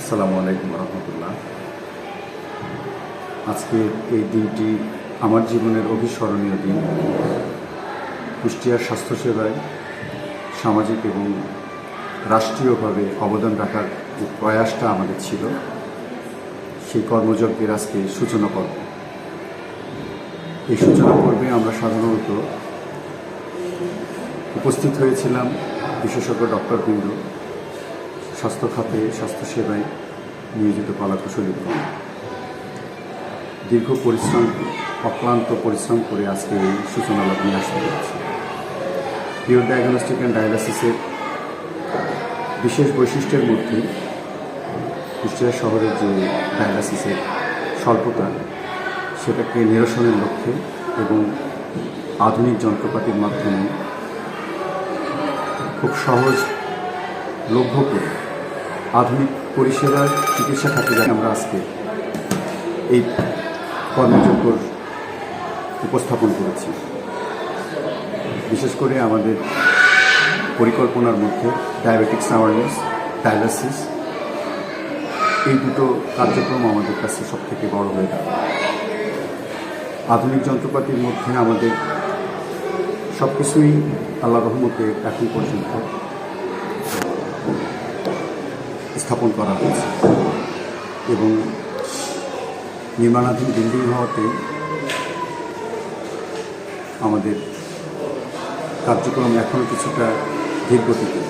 আসসালামু আলাইকুম রহমতুল্লাহ। আজকে এই দিনটি আমার জীবনের অভিস্মরণীয় দিন। কুষ্টিয়ার স্বাস্থ্যসেবায় সামাজিক এবং রাষ্ট্রীয়ভাবে অবদান রাখার যে প্রয়াসটা আমাদের ছিল, সেই কর্মযজ্ঞের আজকে সূচনা পর্ব। এই সূচনা পর্বে আমরা সাধারণত উপস্থিত হয়েছিলাম বিশেষজ্ঞ ডক্টর বিন্দু। স্বাস্থ্য খাতে স্বাস্থ্যসেবায় নিয়োজিত কলাকুশলীগণ দীর্ঘ পরিশ্রম, অক্লান্ত পরিশ্রম করে আজকে এই সূচনা লাভ নিয়ে আসতে পেরেছি। পিওর ডায়াগনস্টিক অ্যান্ড ডায়ালিসিসের বিশেষ বৈশিষ্ট্যের মধ্যে কুষ্টিয়া শহরের যে ডায়ালিসিসের স্বল্পতা, সেটাকে নিরসনের লক্ষ্যে এবং আধুনিক যন্ত্রপাতির মাধ্যমে খুব সহজ লভ্য করে আধুনিক পরিষেবার চিকিৎসা খাতে আমরা আজকে এই কর্মযোগ্য উপস্থাপন করেছি। বিশেষ করে আমাদের পরিকল্পনার মধ্যে ডায়াবেটিক্স অ্যাওয়ারনেস, ডায়ালাসিস, এই দুটো কার্যক্রম আমাদের কাছে সবথেকে বড় হয়ে থাকে আধুনিক যন্ত্রপাতির মধ্যে আমাদের সব কিছুই আল্লাহ রহমতে এখন পর্যন্ত স্থাপন করা হয়েছে। এবং নির্মাণাধীন বিল্ডিং হওয়াতে আমাদের কার্যক্রম এখনও কিছুটা ধীর গতিতে।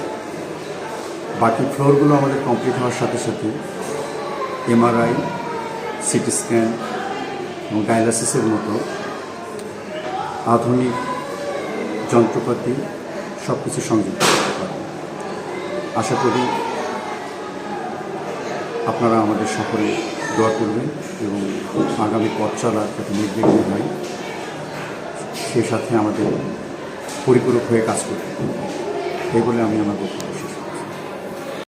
বাকি ফ্লোরগুলো আমাদের কমপ্লিট হওয়ার সাথে সাথে এমআরআই সিটি স্ক্যান এবং ডায়ালাসিসের মতো আধুনিক যন্ত্রপাতি সব কিছু সংযুক্ত করতে পারবে। আশা করি আপনারা আমাদের সকলে দোয়া করবেন এবং আগামী পথ চলার যাতে নির্বিঘ্ন হয়, সে সাথে আমাদের পরিপূরক হয়ে কাজ করবে এই বলে আমি আমার বক্তব্য